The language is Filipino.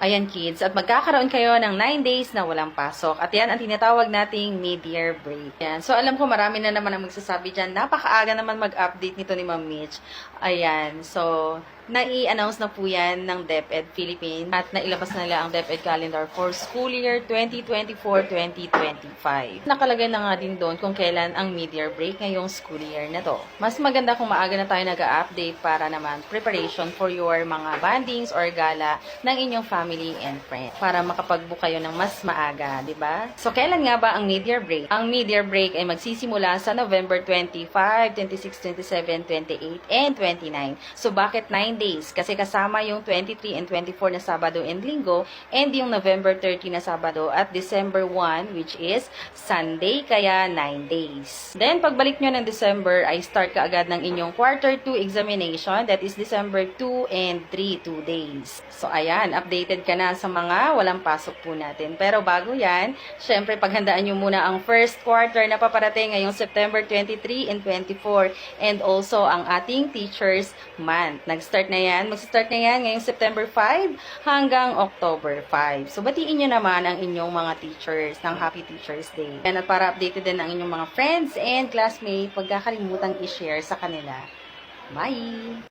Ayan kids, at magkakaroon kayo ng 9 days na walang pasok. At yan ang tinatawag nating mid-year break. Yan. So alam ko marami na naman ang magsasabi dyan. Napakaaga naman mag-update nito ni Ma'am Mitch. Ayan. So, nai-announce na po yan ng DepEd Philippines at nailabas na nila ang DepEd calendar for school year 2024-2025. Nakalagay na nga din doon kung kailan ang mid-year break ngayong school year na to. Mas maganda kung maaga na tayo nag-update para naman preparation for your mga bandings or gala ng inyong family and friends para makapag-book kayo ng mas maaga, di ba? So, kailan nga ba ang mid-year break? Ang mid-year break ay magsisimula sa November 25, 26, 27, 28, and 29. So, bakit 9 days? Kasi kasama yung 23 and 24 na Sabado and Linggo and yung November 30 na Sabado at December 1 which is Sunday, kaya 9 days. Then, pagbalik nyo ng December ay start ka agad ng inyong quarter 2 examination that is December 2 and 3, 2 days. So, ayan, updated ka na sa mga walang pasok po natin. Pero bago yan, syempre paghandaan nyo muna ang first quarter na paparating ngayong September 23 and 24 and also ang ating Teachers Month. Nag-start na yan. Mag-start na yan ngayong September 5 hanggang October 5. So, batiin nyo naman ang inyong mga teachers ng Happy Teachers Day. And at para updated din ang inyong mga friends and classmates, huwag kakalimutan i-share sa kanila. Bye!